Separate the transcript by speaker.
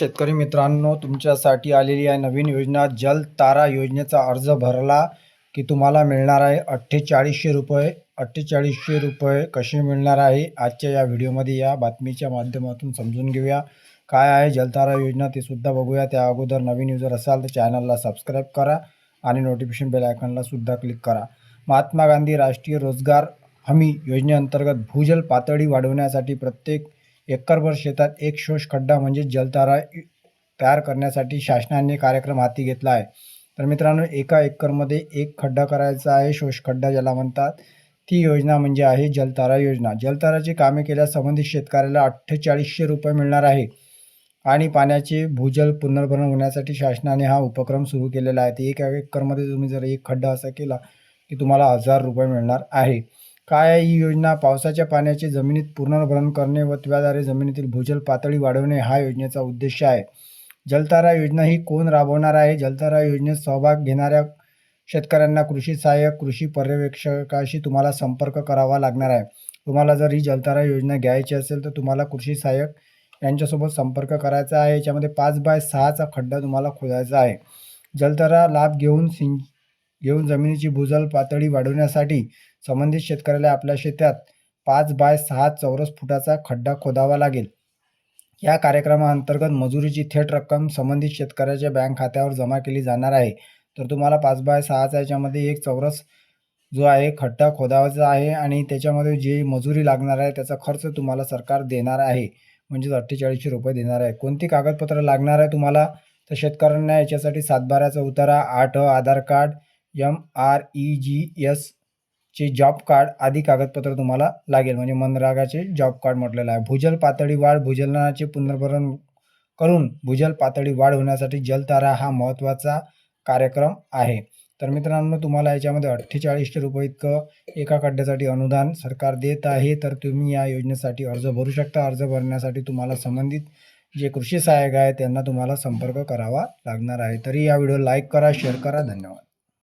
Speaker 1: शेतकरी मित्रांनो तुमच्यासाठी आलेली आहे नवीन योजना जल तारा योजनेचा अर्ज भरला की तुम्हाला मिळणार आहे अठ्ठेचाळीसशे रुपये. अठ्ठेचाळीसशे रुपये कसे मिळणार आहे? आजच्या या व्हिडिओमध्ये या बातमीच्या माध्यमातून समजून घेऊया. काय आहे जलतारा योजना ते सुद्धा बघूया. त्या अगोदर नवीन युजर असाल तर चॅनलला सबस्क्राईब करा आणि नोटिफिकेशन बेल आयकॉनला सुद्धा क्लिक करा. महात्मा गांधी राष्ट्रीय रोजगार हमी योजनेअंतर्गत भूजल पातळी वाढवण्यासाठी प्रत्येक एकरभर शेतात एक शोष खड्डा म्हणजे जलतारा तयार करण्यासाठी शासनाने कार्यक्रम हाती घेतला आहे. तर मित्रांनो एका एकरमध्ये एक खड्डा करायचा आहे शोष खड्डा ज्याला म्हणतात. ती योजना म्हणजे आहे जलतारा योजना. जलताराची कामे केल्यास संबंधित शेतकऱ्याला अठ्ठेचाळीसशे रुपये मिळणार आहे. आणि पाण्याचे भूजल पुनर्भरण होण्यासाठी शासनाने हा उपक्रम सुरू केलेला आहे. ते एक एकरमध्ये तुम्ही जर एक खड्डा असा केला की तुम्हाला हजार रुपये मिळणार आहे. काय ही योजना पावसाच्या पाण्याचे जमिनीत पुनर्भरण करणे व त्याद्वारे जमिनीतील भूजल पातळी वाढवणे हा योजनेचा उद्देश आहे. जलतारा योजना ही कोण राबवणार आहे? जलतारा योजनेत सहभाग घेणाऱ्या शेतकऱ्यांना कृषी सहाय्यक कृषी पर्यवेक्षकाशी तुम्हाला संपर्क करावा लागणार आहे. तुम्हाला जर ही जलतारा योजना घ्यायची असेल तर तुम्हाला कृषी सहाय्यक यांच्यासोबत संपर्क करायचा आहे. याच्यामध्ये पाच बाय सहाचा खड्डा तुम्हाला खोदायचा आहे. जलतारा लाभ घेऊन सिंच घेऊन जमिनीची भूजल पातळी वाढवण्यासाठी संबंधित शेतकऱ्याला आपल्या शेतात पाच बाय सहा चौरस फुटाचा खड्डा खोदावा लागेल. या कार्यक्रमाअंतर्गत मजुरीची थेट रक्कम संबंधित शेतकऱ्याच्या बँक खात्यावर जमा केली जाणार आहे. तर तुम्हाला पाच बाय सहाचा याच्यामध्ये एक चौरस जो आहे खड्डा खोदावायचा आहे आणि त्याच्यामध्ये जे मजुरी लागणार आहे त्याचा खर्च तुम्हाला सरकार देणार आहे. म्हणजेच अठ्ठेचाळीसशे रुपये देणार आहे. कोणती कागदपत्रं लागणार आहे तुम्हाला? तर शेतकऱ्यांना याच्यासाठी सातबाराचा उतारा आठ Aadhaar card M R E G S चे जॉब कार्ड आदी कागदपत्र तुम्हाला लागेल. म्हणजे मनरागाचे जॉब कार्ड म्हटलेलं आहे. भूजल पातळी वाढ भूजलनाचे पुनर्भरण करून भूजल पातळी वाढ होण्यासाठी जलतारा हा महत्त्वाचा कार्यक्रम आहे. तर मित्रांनो तुम्हाला याच्यामध्ये अठ्ठेचाळीसशे रुपये इतकं एका खड्ड्यासाठी अनुदान सरकार देत आहे. तर तुम्ही या योजनेसाठी अर्ज भरू शकता. अर्ज भरण्यासाठी तुम्हाला संबंधित जे कृषी सहाय्यक आहे त्यांना तुम्हाला संपर्क करावा लागणार आहे. तरी या व्हिडिओ लाईक करा शेअर करा. धन्यवाद.